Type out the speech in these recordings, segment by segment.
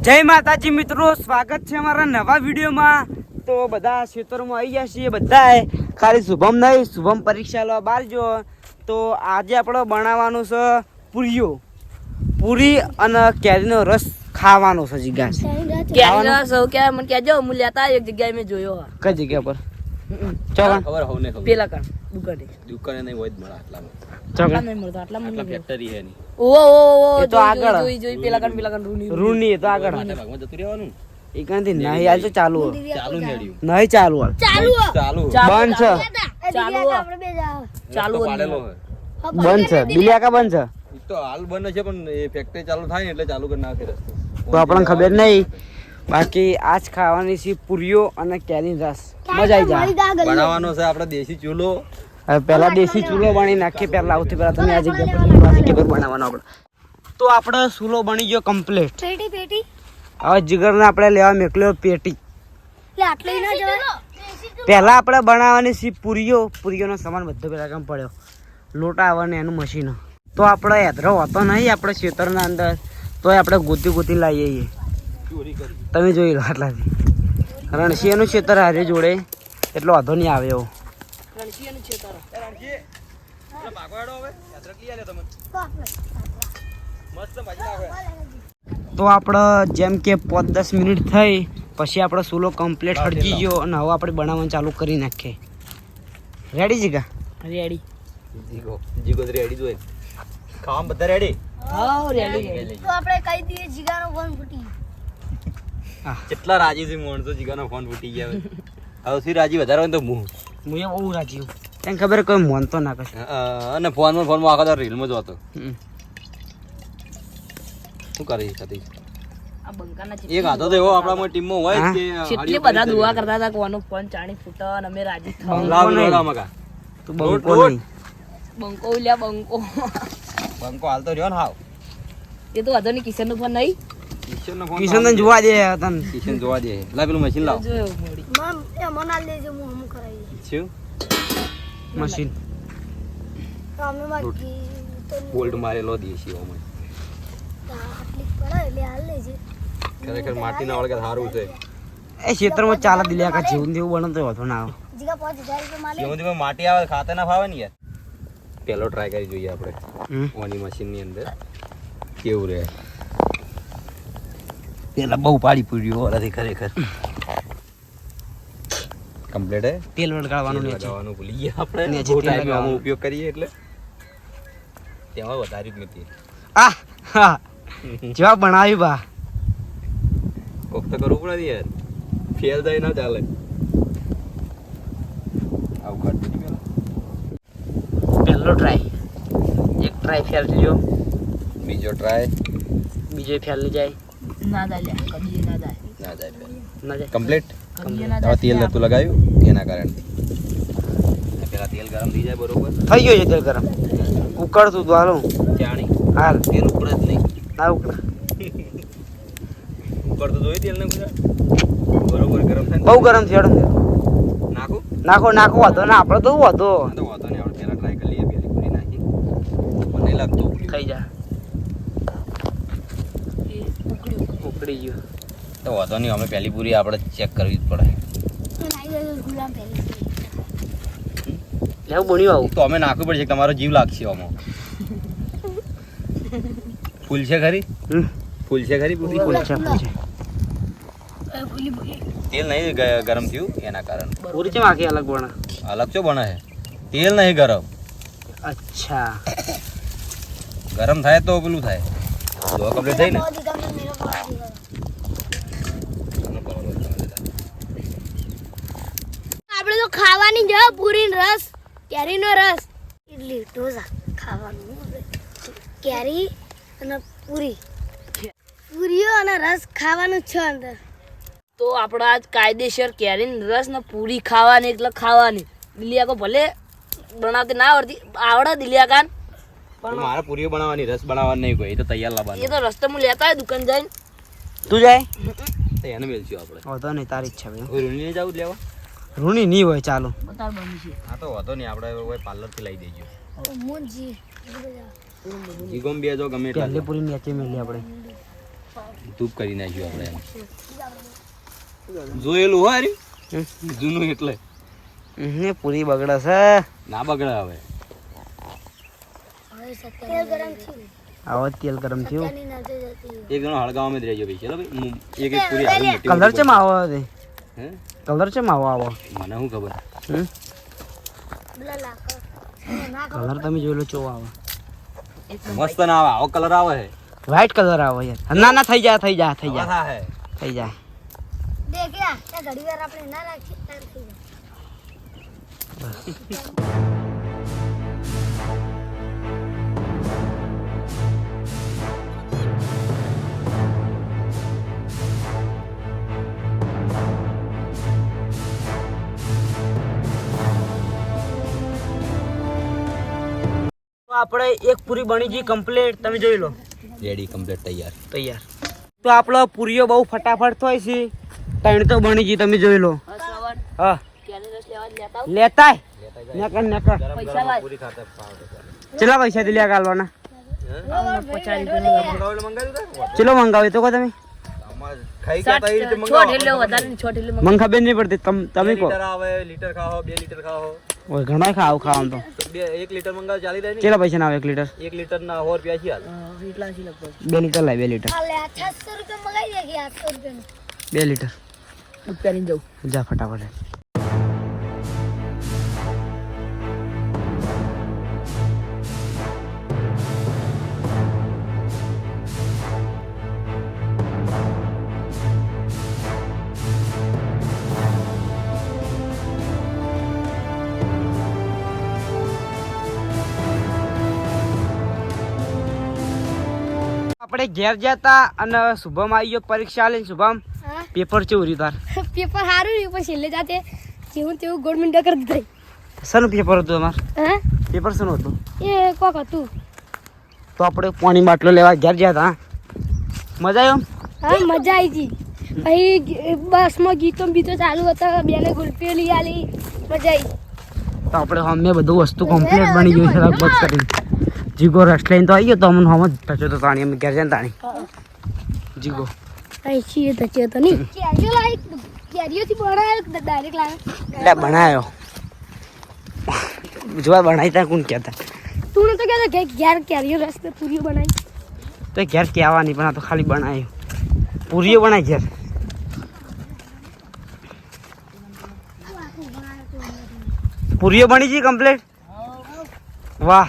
જય માતાજી મિત્રો સ્વાગત છે અમારા નવા વિડીયોમાં. તો બધા ક્ષેત્રોમાં આવી ગયા છીએ બધાએ. ખાલી શુભમ નહીં શુભમ પરીક્ષા લેવા બહાર જો તો આજે આપણે બનાવવાનું છે પૂરીઓ. પૂરી અને કેરીનો રસ ખાવાનો છે જગ્યા ક્યારે સૌ કે મને કહેજો હું લેતા એક જગ્યાએ મેં જોયો. કઈ જગ્યા પર? ચોકણ ખબર હોવ ને ખબર. પેલા કાન દુકાને. દુકાને નહીં હોય જ મળે આટલા ચોકણ નહીં મળતો આટલા ફેક્ટરી હે નહીં ઓ ઓ ઓ તો આગળ. જોઈ જોઈ પેલા કાન પેલા કાન રૂની રૂની. તો આગળ. ભાગમાં જતું રહેવાનું? એ કાંથી નહીં હાલ તો ચાલુ ચાલુ નેડ્યું નહીં ચાલુ હાલ ચાલુ બંધ છે. ચાલુ. ચાલુ બંધ છે. દિલિયાકા બંધ છે? તો હાલ બંધ છે પણ એ ફેક્ટરી ચાલુ થાય ને એટલે ચાલુ કરી નાખે રસ્તો. તો આપણને ખબર નહીં. બાકી આજ ખાવાની છે પૂરીઓ અને કેરી રસ. મજા આવી જાય. બનાવવાનો છે આપણે દેશી ચૂલો. પહેલા દેશી ચૂલો બની નાખીએ પહેલા આવતી પહેલા તમે આ જગ્યા પર આ જગ્યા પર બનાવવાનો આપણે. તો આપણો ચૂલો બની ગયો કમ્પ્લીટ પેટી પેટી. હવે જીગરને આપણે લેવા મેકલ્યો પેટી. પહેલા આપણે બનાવવાની સી પૂરીઓ. પૂરીઓનો સામાન બધો પેલા કામ પડ્યો? લોટા આવે ને એનું મશીન તો આપણે હેદરો હોતો નહીં આપણે ખેતરના અંદર. તોય આપણે ગોતી ગોતી લાવીએ છીએ. તમે જોઈ લો આટલાથી રણસિંહનું ખેતર હારે જોડે. એટલો વાંધો નહીં આવે એવો. રણસીયાનું છે તારો. ભાગવાડો હવે. યાત્રા લઈ આલે તમે. મસ્ત ભાજી નાખો તો આપણે જેમ કે પાંચ દસ મિનિટ થઈ પછી આપણો સુલો કમ્પ્લીટ હળગી ગયો અને હવે આપણે બનાવવાનું ચાલુ કરી નાખીએ. રેડી જીગા? રેડી જીગો. જીગો તો રેડી જોઈ ખાવા બધા રેડી હા રેડી રેડી તો આપણે કહી દઈએ જીગાનો ફોન ફૂટી કેટલા રાજી છે માણસો જીગાનો ફોન ફૂટી ગયા હવે હવે રાજી વધારે હોય તો હું. હું એ બહુ રાજી હું તને ખબર કોઈ મોન તો ના કશું. અને ફોનમાં ફોનમાં આખો રીલમાં જ હતો હમ. શું કરી હતી એક હાથો તો એવો આપણામાં ટીમમાં હોય કે કેટલી બધા દુઆ કરતા હતા કોનો ફોન ચાણી ફૂટે અને અમે રાજી થાવ લાવ નહીં. તું બંકો નહીં. બંકો ઉલ્યા બંકો. બંકો હાલ તો રહ્યો ને હાવ. એ તો વાંધો નહીં કિશન નો ફોન નહીં? કિશન તને જોવા દે તને. કિશન જોવા દે. લા પેલું મશીન લાવ. જોયો મોડી. મમ એ મનાલ લેજો હું હમ કરાવી શું? મશીન. બોલ્ટ મારેલો દેશી ઓમાં ખરેખર માટીના વળગે સારું છે. એ ખેતરમાં ચાલે દિલ્યા કા જેવું ને હોય બને તો વાંધો ના આવે. જીગા પાંચ હજાર રૂપિયા માલે. જેવું તેવું માટી આવે ખાતે ના ફાવે ને યાર. પેલો ટ્રાય કરી જોઈએ આપણે. ઓની મશીન મશીનની અંદર. કેવું રહે? પેલા બહુ પાડી પૂર્યું ઓરાથી ખરેખર. કમ્પ્લીટ હે? તેલ વળગાડવાનું નહીં. લગાવવાનું ભૂલી ગયા આપણે. બહુ ટાઈમ આમાં ઉપયોગ કરીએ એટલે. તેમાં વધારે જ નથી. આ હા. જેવા બનાવ્યું બા. કોક તો કરવું પડે યાર. ફેલ થઈ ના ચાલે. આવું કાઢ પહેલો. ટ્રાય એક ટ્રાય ફેલ થયો બીજો ટ્રાય બીજો ફેલ નહીં જાય. ના જાય કદી ના જાય. ના જાય ના જાય. કમ્પ્લીટ તેલ નતું લગાવ્યું એના કારણે. પેલા તેલ ગરમ થઈ જાય બરોબર. થઈ ગયો છે તેલ ગરમ. ઉકળતું દ્વારું ચાણી હાલ. તેલ ઉપર જ નહીં. ના ઉકળ ઉપર તો જોઈ તેલ ને બરોબર ગરમ થાય ને બહુ ગરમ થયો ને. નાખું. નાખો નાખો વાંધો ના આપણે તો વાંધો? તો વાંધો નહીં આપણે પેલા ટ્રાય કરી લઈએ પેલી પૂરી નાખી. મને લાગતું થઈ જાય. ઉકળી ગયું. તો વાંધો નહીં અમે પહેલી પૂરી આપણે ચેક કરવી જ પડે. લેવું બન્યું આવું. તો અમે નાખવું પડશે તમારો જીવ લાગશે આમાં. ફૂલ છે ખરી? ફૂલ છે ખરી પૂરી? ફૂલ છે ફૂલ છે તેલ નહીં ગરમ થયું એના કારણે. પૂરી છે આખી અલગ બને અલગ ચો બને છે? તેલ નહીં ગરમ. અચ્છા. ગરમ થાય તો પેલું થાય. દો કપડે થઈ ને. તો ખાવાની જ પૂરીનો પૂરી રસ. કેરીનો રસ. ઇડલી ઢોસા ખાવાનું. કેરી અને પૂરી. પૂરીઓ અને રસ ખાવાનું જ છે અંદર. તો આપણે આજ કાયદેસર કેરીની રસ ને પૂરી ખાવાની એટલે ખાવાની. દિલિયાકો ભલે બનાવતી ના આવડતી આવડે દિલિયાકાન. મારે પૂરીઓ બનાવવાની રસ બનાવવાની નહીં કોઈ. એ તો તૈયાર એ લાવવાનું તો રસ્તો હું લેતા હોય દુકાન જઈને. તું જાય? એને મેલશું આપણે. વાંધો નહીં તારી ઈચ્છા ભાઈ. રૂની જવું લેવા. રૂની નહીં હોય ચાલો. બતાવ બની છે. હા તો વાંધો નહીં. આપણે કોઈ પાર્લરથી લઈ દેજો. મુંજી જીગોમ બે જો ગમે એટલે. પૂરી નીચે મેલી આપણે. ધૂપ કરી નાખ્યું આપણે જોયેલું હોય રે? જૂનું એટલે. ને પૂરી બગડે છે. ના બગડે હવે. તેલ ગરમ આવો તેલ ગરમ થયું. એક જણો હળગાવામાં જ રહેજો ભાઈ. ચલો ભાઈ એક એક પૂરી કલર ચેમ આવો હે? કલર ચેમ આવો આવો મને શું ખબર હમ? પેલા લાકડા. ના કલર તમે જોઈ લો ચો આવો મસ્ત ના આવે આવો કલર આવે છે વ્હાઈટ કલર આવો યાર ના ના થઈ જાય થઈ જાય થઈ જાય આવા હે થઈ જાય દેખ્યા ત્યાં ઘડી વાર આપણે ના રાખીએ ત્યારે થઈ જાય આપણે એક પૂરી બની ગઈ કમ્પ્લીટ તમે જોઈ લો. રેડી કમ્પ્લીટ તૈયાર. તૈયાર. તો આપણો પૂરીઓ બહુ ફટાફટ થાય છે. ત્રણ તો બની ગઈ તમે જોઈ લો. હા, શ્રવણ, હા. કેરી રસ લેવા લેતા નકર નકર. પૈસા લાય. પૂરી ખાતા પાવ ચેલા. પૈસા દિલ્યા ગાલવાના? પચાસ રૂપિયાનું તો? કહો તમે? વધારે નહીં, મંગાવો. પડતી તમ- તમે કહો. લીટર ખાઓ બે લીટર ખાઓ. ઓય ઘણા ખાવ ખાવાનું તો. બે એક લિટર મંગાવ ચાલી રહે ને? કેટલા પૈસા ના આવે એક લિટર? ને એક લીટર ના સો રૂપિયા છે હાલ. એટલા છે લગભગ. બે લિટર લાય બે લિટર. હાલે આ 600 રૂપિયા મગાઈ દે કે 800 રૂપિયા બે લિટર. દૂધ જાઉં. જવું. જા ફટાફટ. આપણે ઘેર જતા અને શુભમ આવી ગયો પરીક્ષા લઈને. શુભમ પેપર કેવું રહ્યું તાર. પેપર સારું રહ્યું પણ છેલ્લે જાતે જેવું તેવું ગોળ મીંડા કરી દીધી. શાનું પેપર હતું અમાર? હા? પેપર શાનું હતું? એ કોક હતું. તો આપણે પાણી બાટલો લેવા ઘેર ગયા હતા. મજા આવ્યો હા મજા આવી હતી પછી બસમાં ગીતો બીતો ચાલુ હતા બેને ગુલપીઓ લઈ આલી. મજા આવી તો આપણે હમે બધું વસ્તુ કમ્પ્લીટ બની ગયું છે લગભગ કરીને. જીગો રસ લઈને તો આવી ગયો તો અમને હમ જ ટચો તો તાણી અમે ઘેર જાય તાણી જીગો છીએ તો છે તો નહીં બનાવ્યો જોવા બનાવી ત્યાં કોણ કહેતા તું તો કહેતો કે ઘેર કેરીઓ રસ પૂરીઓ બનાવી તો ઘેર કહેવાની પણ આ તો ખાલી બનાવ્યું પૂરીઓ બનાવી ઘેર પૂરીઓ બની છે કમ્પ્લીટ વાહ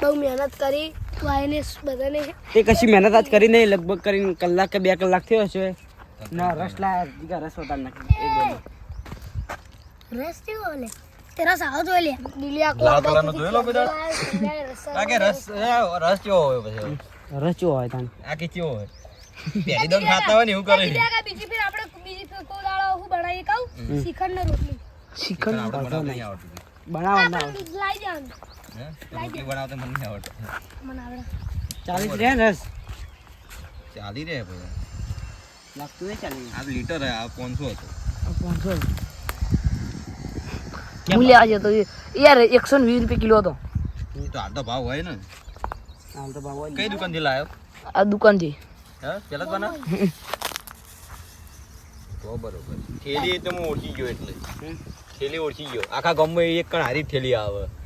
બહુ મહેનત કરી. વાયને બધાને તે કશી મહેનત આજ કરી નહીં લગભગ કરીને કલાક કે બે કલાક થયો છે. ના રસ લાયા દીકા રસ વધારે નાખી. એક બોલો. રસ થયો ઓલે? તેરા સાવ જોઈ લે. દિલિયા કો લાલ કલરનો જોયેલો બધા આ રસ રસ ચો હોય પછી? રસ ચો હોય તાન? આ કે કેવો હોય? પહેલી દમ ખાતા હોય ને એવું કરે બીજી ફેર આપણે બીજી ફેર કો દાળો હું બનાવી કહું? શ્રીખંડ ને રોટલી. વાંધો બનાવતા નહીં. આવડતું. બનાવવા ના લાઈ તો રોટલી બનાવતા મને નહીં આવડતું. મને આવડે. ચાલી રહ્યા રસ ચાલી રે ભાઈ. લાગતું નહીં ચાલી આ લીટર હે આ પાંચસો હતો. પાંચસો. હું લેવા જતો એ- યાર એકસો ને વીસ રૂપિયા કિલો હતો. એ તો ભાવ હોય ને. હાલ તો ભાવ હોય કઈ દુકાનથી લાયો? આ દુકાનથી. હે પેલા તો બરોબર. થેલી તો હું ઓળખી ગયો એટલે. થેલી ઓળખી ગયો. આખા ગામમાં એક કણ હારી થેલી આવે.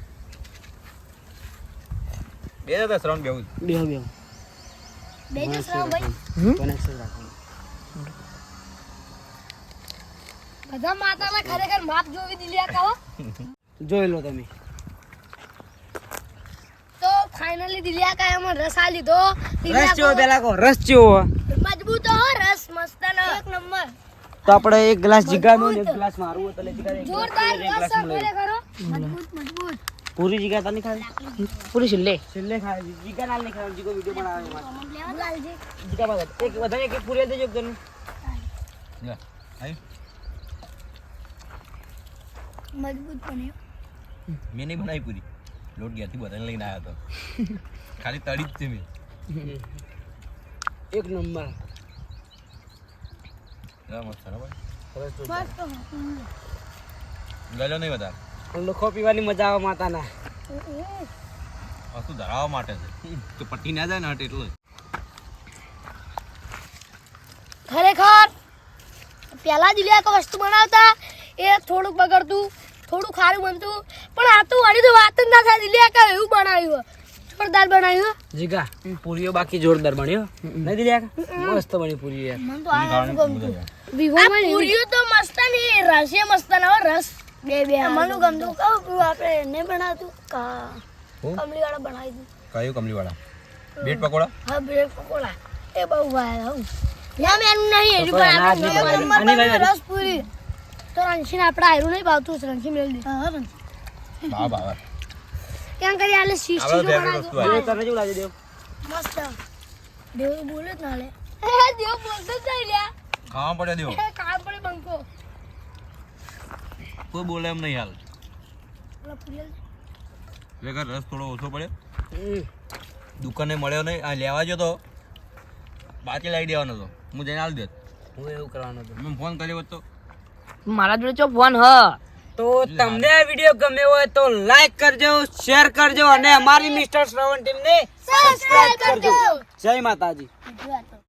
બે હતા શ્રવણ બેવું બે બે બે જો શ્રાવ ભાઈ કનેક્શન રાખવાનું. બધા માતાના ખરેખર માપ જોવી દિલિયા કાવા. જોઈ લો તમે. તો ફાઇનલી દિલિયા કા એમાં રસ આ લીધો. રસ ચો પેલા કહો રસ ચો મજબૂત હો રસ મસ્ત એક નંબર. તો આપણે એક ગ્લાસ જીગાનો ને એક ગ્લાસ મારું તો લે જીગા જોરદાર એક glass મજબૂત મળે. ખરેખર હો. મજબૂત મજબૂત પૂરી જીગા તને ખાવી પૂરી છેલ્લે. છેલ્લે ખાવી જીગા નાલ નહીં ખાવી જીગો વિડિયો બનાવે એમાં લાલજી. જીગા પાસે એક વધારે એક એક પૂરી દેજો એક જણનું. જા આઈ મજબૂત બન્યો મેં નહીં બનાવી પૂરી. લોટ ઘેરથી બધાને લઈને આવ્યો હતો ખાલી તળી જ છે મેં. એક નંબર. હા, મસ્ત છે ને ભાઈ? મસ્ત ગયેલો નહીં વધારે. લોકો પીવાની મજા આવે માતાના. વસ્તુ ધરાવવા માટે છે. તો પટી ના જાય ને હટ એટલું. ખરેખર પેલા દિલિયા તો વસ્તુ બનાવતા એ થોડુંક બગડતું થોડું ખારું બનતું પણ આ તો વળી તો વાત જ ના થાય. દિલ્યા કે એવું બનાવ્યું જોરદાર બનાવ્યું જીગા પૂરીઓ બાકી જોરદાર બન્યો નહીં દીધા મસ્ત બની પૂરી યાર મને તો આ પૂરીઓ તો મસ્ત ને રસે મસ્ત ના રસ બે બે મને ગમતું. કહું પેલું આપણે એને બનાવતું કા કમલી વાળા બનાવી દઉં કયું કમલીવાળા બ્રેડ પકોડા? હા બ્રેડ પકોડા. એ બહુ ભાઈ હું. ના મેનું નહીં તો એનું નહીં આપણે રસ પૂરી તો રણસીને આપણે આયરું નહીં ભાવતું રણસી મેળ દે. હા રણસી ભાવ ભાવ કેમ કરી આલે? શીશ આપણે બનાવી તને કેવું લાગે દેવ? મસ્ત. દેવ બોલે જ ના લે. દેવ બોલતો જ નહીં લ્યા ખાવા પડે દેવ. કામ પડે બંકો. કોઈ બોલે એમ નહીં હાલ. ખરેખર રસ થોડો ઓછો પડ્યો હમ. દુકાને મળ્યો નહીં આ લેવા જતો તો. બાકી લાવી દેવાનો હતો હું જઈને હાલ દેત. હું એવું કરવાનો હતો. મેં ફોન કર્યો હતો મારા જોડે ચો ફોન હ. તો તમને આ વીડિયો ગમ્યો હોય તો લાઈક કરજો શેર કરજો અને અમારી મિસ્ટર શ્રવણ ટીમ ને સબસ્ક્રાઇબ કરજો. જય માતાજી.